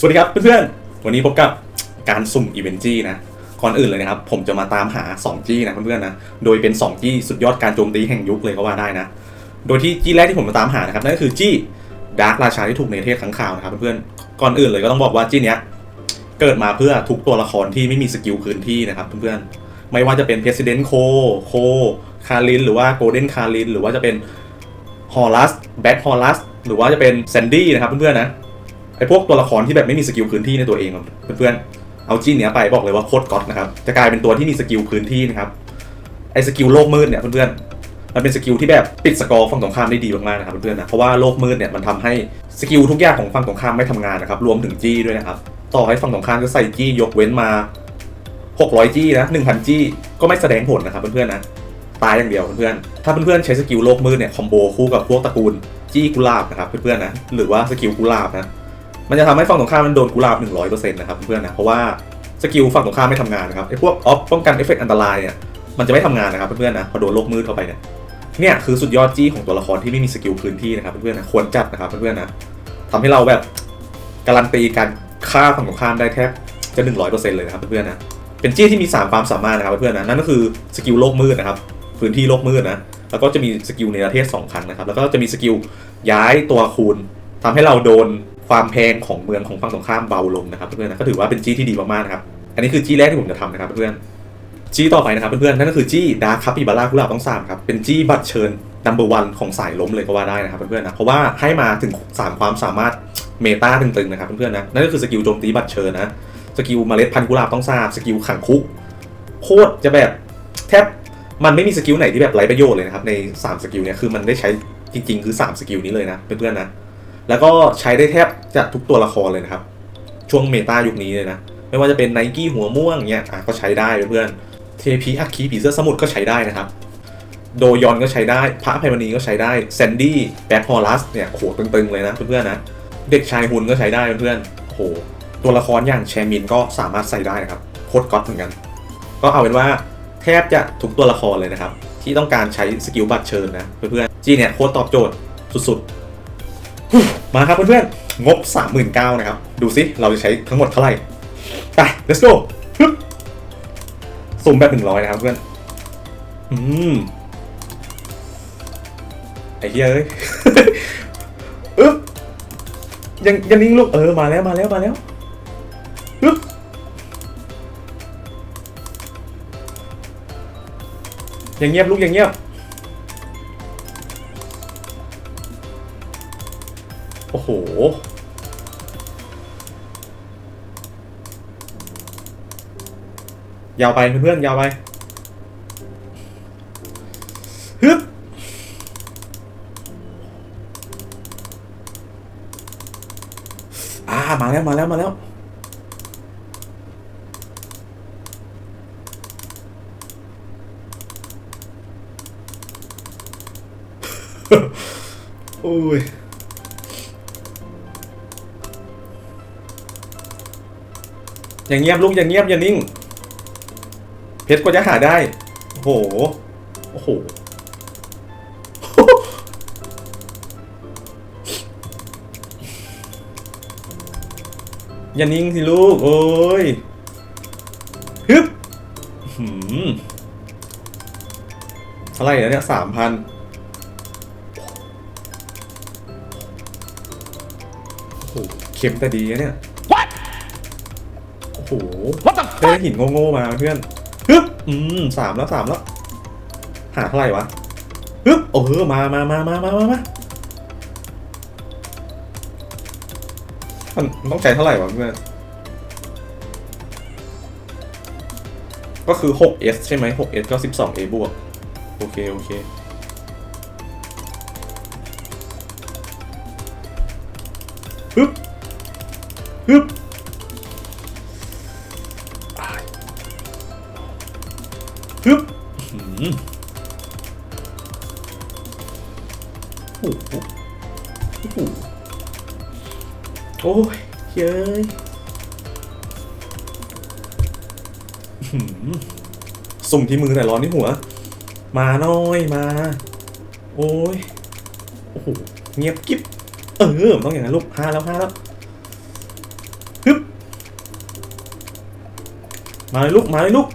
สวัสดีครับเพื่อนๆ วันนี้พบกับการสุ่มอีเวนต์จี้นะ ก่อนอื่นเลยนะครับ ผมจะมาตามหา 2 จี้นะเพื่อนๆนะ โดยเป็น 2 จี้สุดยอดการโจมตีแห่งยุคเลยก็ว่าได้นะ โดยที่จี้แรกที่ผมมาตามหานะครับนั่นก็คือจี้ดาร์กราชาที่ถูกในเทศขังข่าวนะครับเพื่อนๆ ก่อนอื่นเลยก็ต้องบอกว่าจี้เนี้ยเกิดมาเพื่อทุกตัวละครที่ไม่มีสกิลพื้นที่นะครับเพื่อนๆ ไม่ว่าจะเป็น President โคโคคารินหรือว่าโกลเด้นคารินหรือว่าจะเป็นฮอลัสแบ็คฮอลัสหรือว่าจะเป็นแซนดี้นะครับเพื่อนๆนะ ไอพวกตัวละครที่แบบไม่มีสกิลพื้นที่ในตัวเองเพื่อนๆเอาจีนเนี้ยไปบอกเลยว่าโคตรก๊อตนะครับจะกลายเป็นตัวที่มีสกิลพื้นที่นะครับไอสกิลโลกมืดเนี่ยเพื่อนๆมันเป็นสกิลที่แบบปิดสกอร์ฝั่งตรงข้ามได้ดีมากๆนะครับเพื่อนๆนะเพราะว่าโลกมืดเนี่ยมันทำให้สกิลทุกอย่างของฝั่งตรงข้ามไม่ทำงานนะครับรวมถึงจี้ด้วยนะครับต่อให้ฝั่งตรงข้ามจะใส่จี้ยกเว้นมา 600 จี้นะ1,000 จี้ก็ไม่แสดงผลนะครับเพื่อนๆนะตายอย่างเดียวเพื่อนๆ ถ้าเพื่อนๆใช้สกิลโลกมืดเนี่ยคอมโบคู่กับพวกตระกูลจี้กุหลาบนะครับเพื่อนๆนะหรือว่าสกิลกุหลาบนะ มันจะทำให้ฝั่งตรงข้ามมันโดนกุหลาบ100%นต์นะครับเพื่อนนะเพราะว่าสกิลฝั่งตรงข้ามไม่ทำงานนะครับไอ้พวกออฟป้องกันเอฟเฟกต์อันตรายเนี่ยมันจะไม่ทำงานนะครับเพื่อนๆนะพอโดนโลกมืดเข้าไปเนี่ยเนี่ยคือสุดยอดจี้ของตัวละครที่ไม่มีสกิลพื้นที่นะครับเพื่อนๆนะควรจัดนะครับเพื่อนๆนะทำให้เราแบบการันตีการฆ่าฝั่งตรงข้ามได้แทบจะ100%เลยนะครับเพื่อนๆนะเป็นจี้ที่มี 3 ความสามารถนะครับเพื่อนๆนะนั่นก็คือสกิลโลกมืดนะครับพื้นที่โลกมืดนะแล้วก็จะมีสกิลในประเทศสองครั้งนะครับแล้วก็จะมีสกิลย้ายตัวคูณทำให้เราโดน ความแพงของเมืองของฝั่งตรงข้ามเบาลงนะครับเพื่อนๆนะก็ถือว่าเป็นจี้ที่ดีมากๆนะครับ อันนี้คือจี้แรกที่ผมจะทำนะครับเพื่อนจี้ต่อไปนะครับเพื่อนๆนั่นก็คือจี้ดาร์คคัพปีบาร่ากุหลาบต้องสามครับเป็นจี้บัตรเชิญนัมเบอร์วันของสายล้มเลยก็ว่าได้นะครับเพื่อนๆนะเพราะว่าให้มาถึง 3 ความสามารถเมตาตึงๆนะครับเพื่อนๆนะนั่นก็คือสกิลโจมตีบัตรเชิญนะสกิลเมล็ดพันธุ์กุหลาบต้องทราบสกิลขังคุกโคตรจะแบบแทบมันไม่มีสกิลไหนที่แบบไร้ประโยชน์เลยนะครับใน 3 สกิลเนี่ยคือมันได้ใช้จริง ๆ คือ 3 สกิลนี้เลยนะเพื่อนๆนะ แล้วก็ใช้ได้แทบจะทุกตัวละครเลยนะครับ ช่วงเมตายุคนี้เลยนะ ไม่ว่าจะเป็นไนกี้หัวม่วงเงี้ยอะก็ใช้ได้เพื่อนเทพีอัคคีผีเสื้อสมุทรก็ใช้ได้นะครับ โดยอนก็ใช้ได้ พระอภัยมณีก็ใช้ได้แซนดี้แบ็คฮอลัสเนี่ยโหตึงๆเลยนะเพื่อนๆนะ เด็กชายฮุนก็ใช้ได้เพื่อนๆโอ้โหตัวละครอย่างแชมินก็สามารถใส่ได้นะครับโคตรก๊อตเหมือนกัน ก็เอาเป็นว่าแทบจะทุกตัวละครเลยนะครับ ที่ต้องการใช้สกิลบัตรเชิญนะเพื่อนๆจีเนี่ยโคตรตอบโจทย์สุดๆ มาครับเพื่อนๆ งบ 39,000นะครับ ดูสิเราจะใช้ทั้งหมดเท่าไหร่ ไป let's go สุ่มแบบ 100 นะครับเพื่อน อืม ไอ้เหี้ยเอ้ยอึ๊บยังยังนิ่งลูก เออ มาแล้วมาแล้วมาแล้วอึ๊บอย่างเงียบลูกอย่างเงียบ โอ้โห ยาวไปเพื่อนๆยาวไปฮึบอ่ามาแล้วมาแล้วมาแล้วโอ้ย อย่างเงียบลูกอย่างเงียบอย่านิ่ง เพชรก็จะหาได้ โอ้โห โอ้โห อย่านิ่งสิลูก โอ้ยฮึบหืมเท่าไหร่แล้วเนี่ยสามพันโอ้โหเข็มแต่ดีนะเนี่ย โอ้โห What the ได้หินโง่ๆมาเพื่อนฮึบอืมสามแล้วสามแล้ว หาเท่าไหร่วะฮึบโอ้เออมามามามามามามามันมันต้องใช้เท่าไหร่วะเพื่อน ก็คือ 6s ใช่ไหม 6s ก็ 12a บวก โอเค โอเคฮึบ ฮึบโอ้โหโอ้ยเย้ยสุ่มที่มือแต่ร้อนที่หัว มาน้อยมา โอ้ยโอ้โหเงียบกิ๊บเออต้องอย่างนั้นลูกห้าแล้วห้าแล้วฮึบมาเลยลูกมาเลยลูก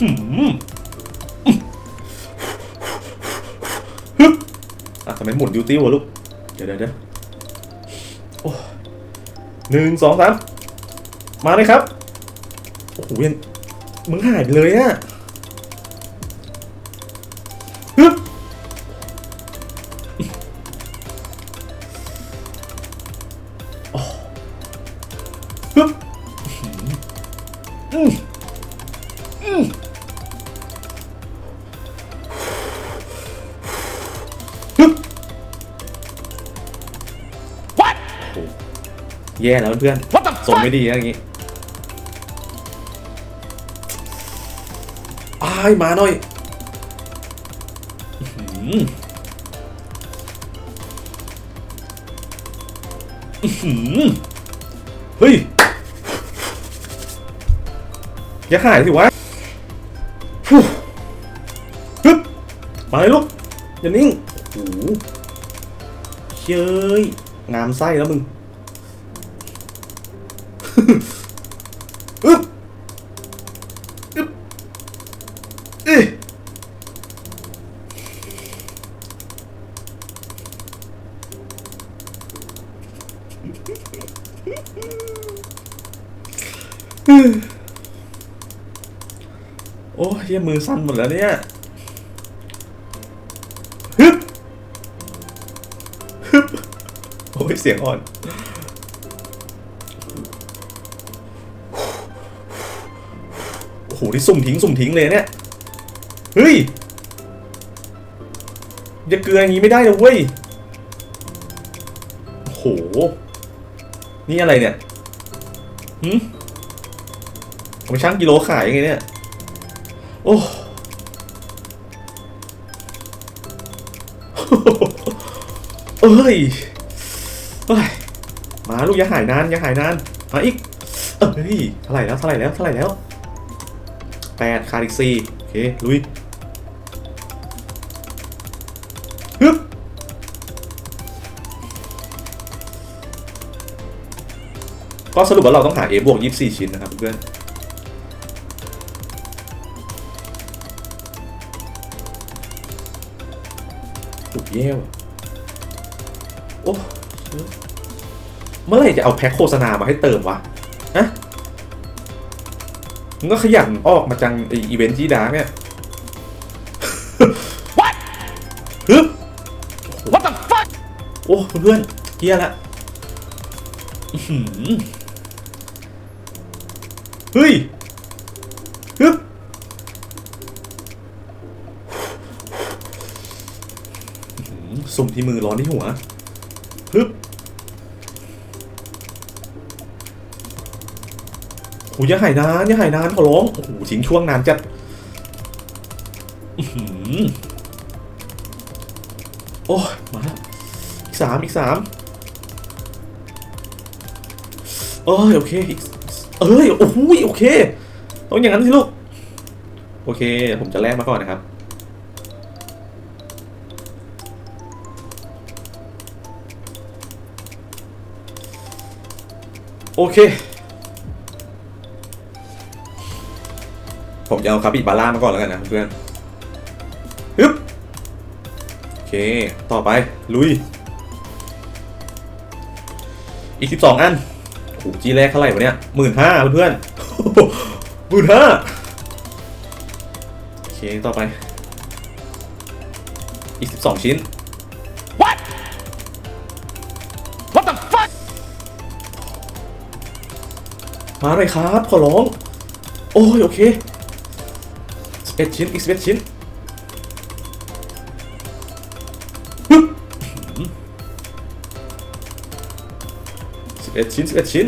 ฮึบอะทำไมหมุนดิวตี้วะลูกเดี๋ยวเดี๋ยวเดี๋ยวโอ้หนึ่งสองสามมาเลยครับ โอ้โหยังมึงหายไปเลยอะ แย่แล้วเพื่อน What the ส่ง fuck? ไม่ดีนะอย่างงี้อ้ายมาหน่อยอื้อหืออื้อหือเฮ้ย อย่าหายสิวะฟู่ฮึบมาเลยลูกอย่านิ่งโอ้โหเชยงามไส้แล้วมึง อึ๊บอึ๊บเอ๊ะโอ้ยเยมือสั่นหมดแล้วเนี่ยฮึบฮึบโอ้ยเสียงอ่อน ที่สุ่มทิ้งสุ่มทิ้งเลยเนี่ย เฮ้ยอย่าเกลืออย่างนี้ไม่ได้นะเว้ยโอ้โห นี่อะไรเนี่ยหืมผมช่างกิโลขายยังไงเนี่ย โอ้เอ้ยเอ้ย มาลูกอย่าหายนานอย่าหายนาน มาอีก เอ้ยเท่าไหร่แล้วเท่าไหร่แล้วเท่าไหร่แล้ว แปดขาดอีกสี่โอเค ลุยฮึบก็สรุปว่าเราต้องหา A บวก24 ชิ้นนะครับเพื่อนถูกแย่ว่ะโอ้ เมื่อไหร่จะเอาแพ็คโฆษณามาให้เติมวะ มึงก็ขยันออกมาจังไออีเวนท์ที่ดาร์กเนี่ย What? ฮึบ What the fuck? โอ้เพื่อนๆเฮียละอื้อหือเฮ้ยฮึบอื้อหือสุ่มที่มือร้อนที่หัวฮึบ โหอย่าหายนานอย่าหายนานขอร้องโอ้โหทิ้งช่วงนานจัดโอ้ยมาแล้วอีกสามอีกสามเอ้ยโอเคอีกเอ้ยโอ้โหโอเคต้องอย่างนั้นสิลูกโอเค ผมจะแลกมาก่อนนะครับโอเค ผมจะเอาคาปิบาร่ามาก่อนแล้วกันนะเพื่อนฮึบโอเค ต่อไป ลุย อีกสิบสองอันโอ้โหจีแรกเท่าไหร่วะเนี่ยหมื่นห้าเพื่อนๆหมื่นห้าโอเคต่อไป อีกสิบสองชิ้น What? What the fuck? มาเลยครับ ขอร้อง โอ้ย โอเคสิบ เอ็ดชิ้นอีกสิบเอ็ดชิ้นสิบเอ็ดชิ้นสิบเอ็ดชิ้น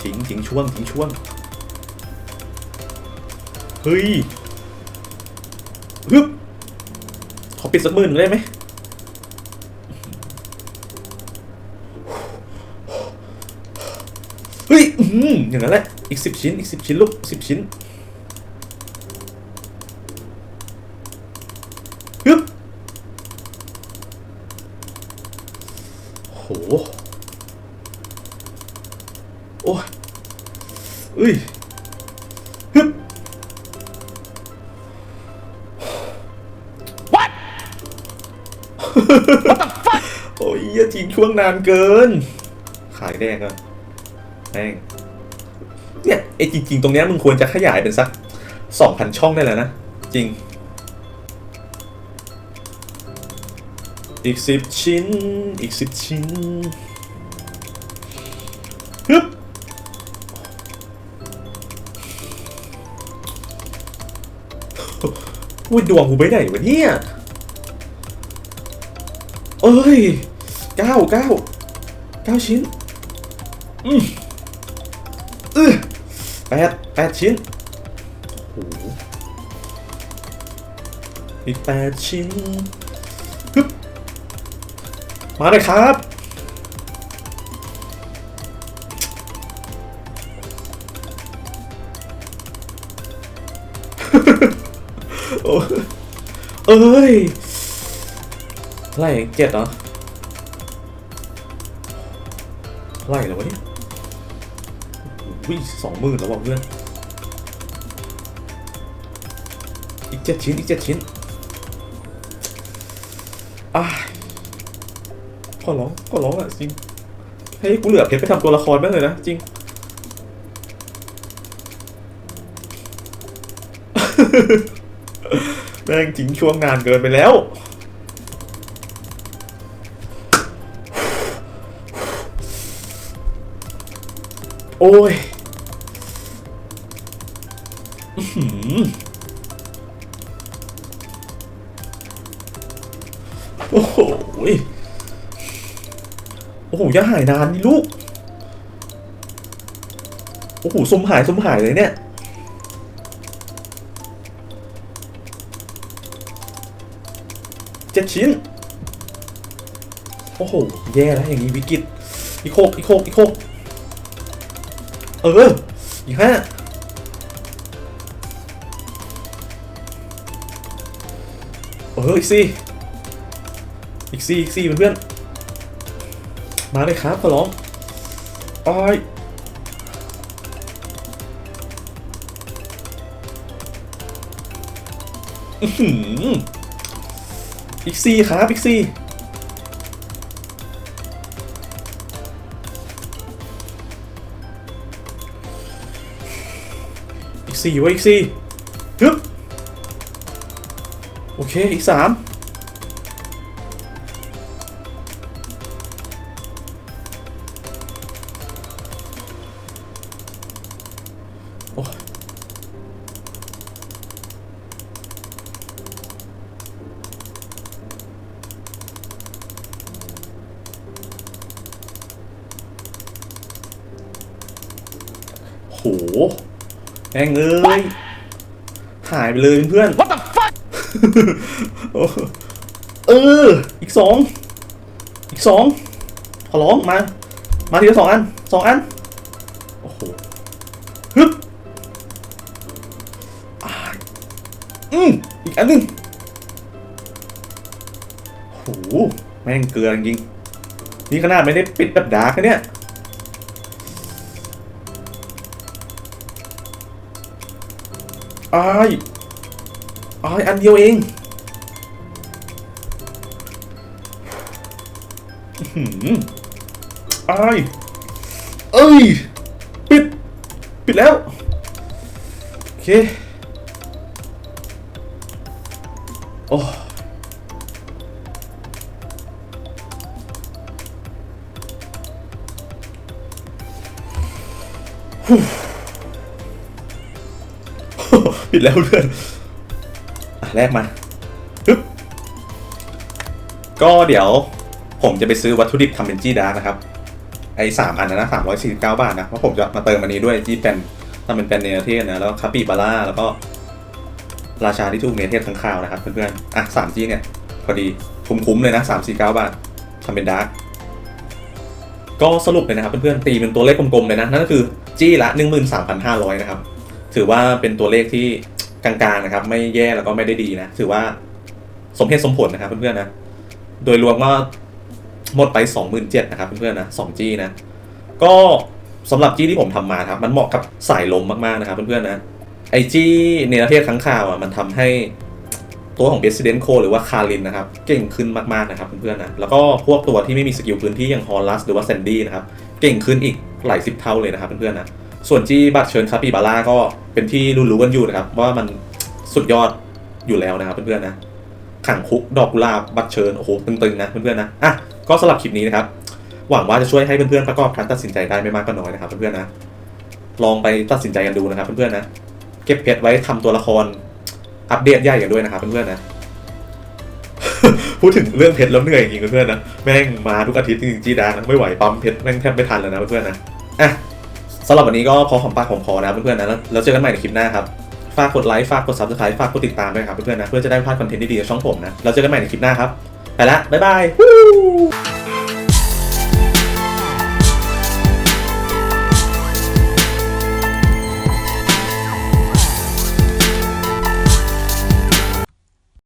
ทิ้งทิ้งช่วงทิ้งช่วง เฮ้ยฮึบขอปิดสักหมื่นได้ไหมเฮ้ยอื้อหืออย่างนั้นแหละ อีกสิบชิ้น อีกสิบชิ้นลูกสิบชิ้น โอ้ยเอ้ยฮึบ What? what the fuck? โอ้ยเหี้ยจริงช่วงนานเกิน ขายแดงอะแม่งเนี่ยไอ้จริง ๆ ตรงเนี้ยมึงควรจะขยายเป็นสักสองพันช่องได้แล้วนะ จริง อีกสิบชิ้น อีกสิบชิ้น อุ้ยดวงกูไปไหนวะเนี่ย เอ้ยเก้าเก้าเก้าชิ้น อืมเออแปดแปดชิ้นโอ้โหอีกแปดชิ้นฮึบมาเลยครับโอ้ เอ้ยไล่เจ็ดเหรอไล่แล้ววะเนี่ยวิ่งสองหมื่นแล้วว่ะเพื่อน อีกเจ็ดชิ้น อีกเจ็ดชิ้นอะขอร้องขอร้องอะจริง ให้กูเหลือเพชรไปทำตัวละครบ้างเลยนะจริง แม่งทิ้งช่วงนานเกินไปแล้ว โอ้ยอื้อหือโอ้โหยโอ้โหย่าหายนานนี่ลูก โอ้โหสมหายสมหายเลยเนี่ย เจ็ดชิ้น โอ้โห แย่แล้วอย่างนี้วิกฤตอีกโคกอีกโคกอีกโคกเออ อีกห้าเออ อีกสี่อีกสี่อีกสี่เพื่อนๆมาเลยครับขอร้องอ้อยอื้อหือ อีกสี่ครับอีกสี่อีกสี่ไว้อีกสี่ฮึบโอเค อีกสาม แองเอ้ยหายไปเลยเพื่อน What the fuck? โอ้เออ อีกสองอีกสองขอร้องมา มาทีละสองอันสองอัน โอ้โหฮึบอ่าอืมอีกอันหนึ่งโอ้โหแม่งเกลือจริงๆนี่ขนาดไม่ได้ปิดแบบดาร์กนะเนี่ย อายอายอันเดียวเองอื้อหืออายเอ้ย ปิด ปิดแล้ว โอเค โอ้ ปิดแล้วเพื่อนอะแรกมาปึ๊บก็เดี๋ยวผมจะไปซื้อวัตถุดิบทำเป็นจี้ดาร์กนะครับ ไอ้สามอันนะสามร้อยสี่สิบเก้าบาทนะเพราะผมจะมาเติมอันนี้ด้วยจีเป็นทำเป็นเป็นเนเทศนะแล้วคาปิบาร่าแล้วก็ ราชาที่ถูกเนเทศทั้งข่าวนะครับเพื่อนๆอะสามจี้เนี่ย พอดีคุ้มๆเลยนะสามสี่เก้าบาททำเป็นดาร์กก็สรุปเลยนะครับเพื่อนๆตีเป็นตัวเลขกลมๆเลยนะนั่นก็คือจี้ละ 13,500 นะครับ ถือว่าเป็นตัวเลขที่กลางๆนะครับ ไม่แย่แล้วก็ไม่ได้ดีนะ ถือว่าสมเหตุสมผลนะครับเพื่อนๆนะ โดยรวมก็หมดไป 27,000นะครับเพื่อนๆนะ2จี้นะ ก็สำหรับจี้ที่ผมทำมาครับ มันเหมาะกับสายลมมากๆนะครับเพื่อนๆนะไอจี้เนรเทศค้างคาวอะมันทำให้ตัวของ President Co หรือว่าคารินนะครับ เก่งขึ้นมากๆนะครับเพื่อนๆนะ แล้วก็พวกตัวที่ไม่มีสกิลพื้นที่อย่างฮอลลัสหรือว่าแซนดี้นะครับ เก่งขึ้นอีกหลายสิบเท่าเลยนะครับเพื่อนๆนะ ส่วนจี้บัตรเชิญคาปิบาร่าก็เป็นที่รู้ๆกันอยู่นะครับ ว่ามันสุดยอดอยู่แล้วนะครับเพื่อนๆนะขังคุกดอกกุหลาบบัตรเชิญโอ้โหตึงๆนะเพื่อนๆนะอะก็สำหรับคลิปนี้นะครับ หวังว่าจะช่วยให้เพื่อนๆประกอบการตัดสินใจได้ไม่มากก็น้อยนะครับเพื่อนๆนะลองไปตัดสินใจกันดูนะครับเพื่อนๆนะเก็บเพชรไว้ทำตัวละครอัปเดตใหญ่กันด้วยนะครับเพื่อนๆนะพูดถึงเรื่องเพชรแล้วเหนื่อยจริงๆเพื่อนๆนะแม่งมาทุกอาทิตย์จริงๆจีดานะไม่ไหวปั๊มเพชรแม่งแทบไม่ทันแล้วนะเพื่อนๆนะอะ สำหรับวันนี้ก็พอหอมปากหอมคอนะครับเพื่อนๆนะแล้วเจอกันใหม่ในคลิปหน้าครับฝากกดไลค์ฝากกด subscribe ฝากกดติดตามด้วยครับเพื่อนๆนะเพื่อจะได้พลาดคอนเทนต์ดีๆจากช่องผมนะเราเจอกันใหม่ในคลิปหน้าครับไปละบ๊ายบาย